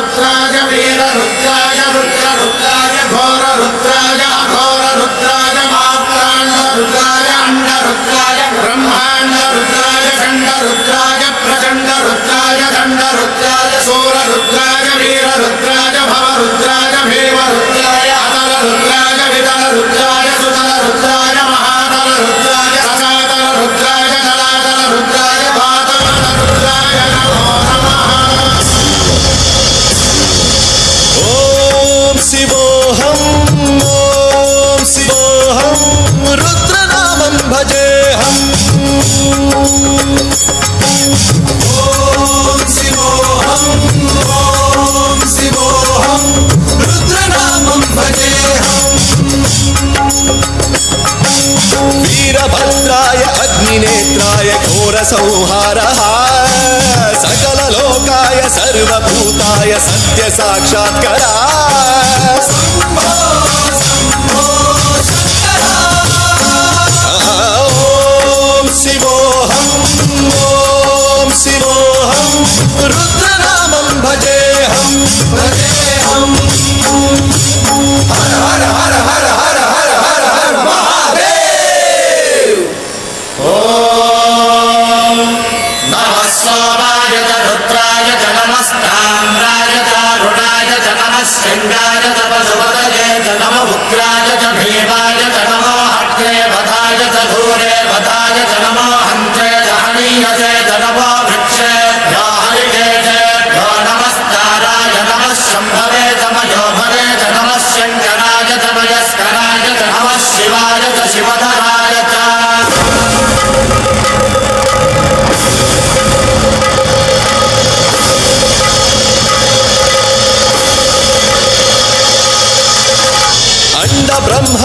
రుద్రాయ వీర రుద్రాయ రుద్ర రుద్రాయ ఘోర రుద్రాయ అఘోర రుద్రాయ మాత్రాండ రుద్రాయ అండ రుద్రాయ బ్రహ్మాండ రుద్రాయ ఖండ రుద్రాయ ప్రచండ రుద్రాయ దండ రుద్రాయ సూర రుద్రాయ వీర రుద్రాయ భవ రుద్రాయ భీమ రుద్రాయ అతల రుద్రాయ వితల రుద్రాయ సుతల రుద్రాయ మహాతల రుద్రాయ సనాతల రుద్రాయ నలాతల రుద్రాయ భా ఘోరాయ ఘోర సంహార సకల లోకాయ సర్వభూతాయ సత్య సాక్షాత్కరా. सुपतये च नम उग्राय च भीमाय च नमो हग्रे वधाय च घोरे वधाय च नमो हन्त्रे च हनीयसे च नमो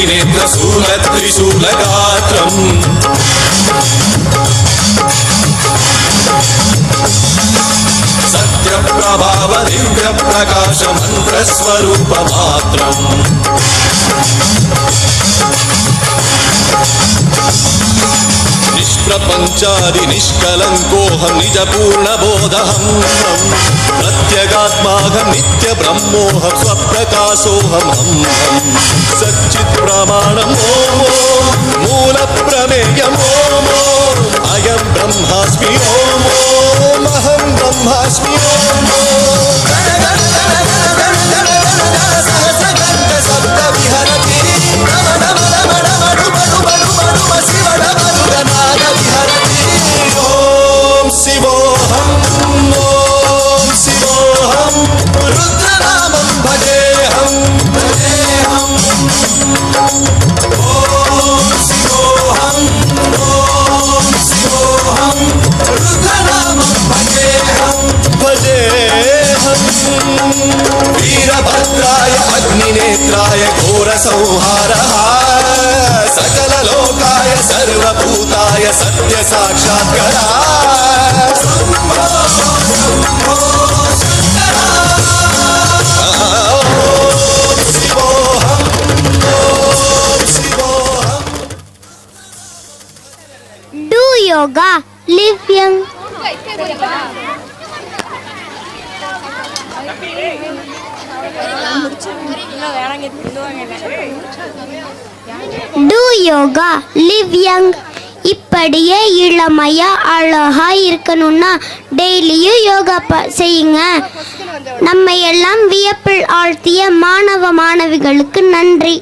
త్రినేత్ర శూల త్రిశూల గాత్రం సత్య ప్రభావ దివ్య ప్రకాశ మంత్రస్వరూప మాత్రం ప్రపంచాది నిష్కలంకోహం నిజ పూర్ణ బోధహం. ప్రత్యగాత్మాహం నిత్య బ్రహ్మోహం స్వప్రకాశోహం హం సచ్చిత్ ప్రమాణం ఓం మూల ప్రమేయం ఓం అయం బ్రహ్మాస్మి ఓం అహం బ్రహ్మాస్మి ఓం पवित्राय घोरसंहारः सकललोकाय सर्वभूताय सत्यसाक्षात्करा Do yoga, live do yoga live young இப்படியே இளமையா அழகா இருக்கணும்னா டெய்லியும் யோகா ப செய்யுங்க. நம்ம எல்லாம் வியப்பில் ஆழ்த்திய மாணவ மாணவிகளுக்கு நன்றி.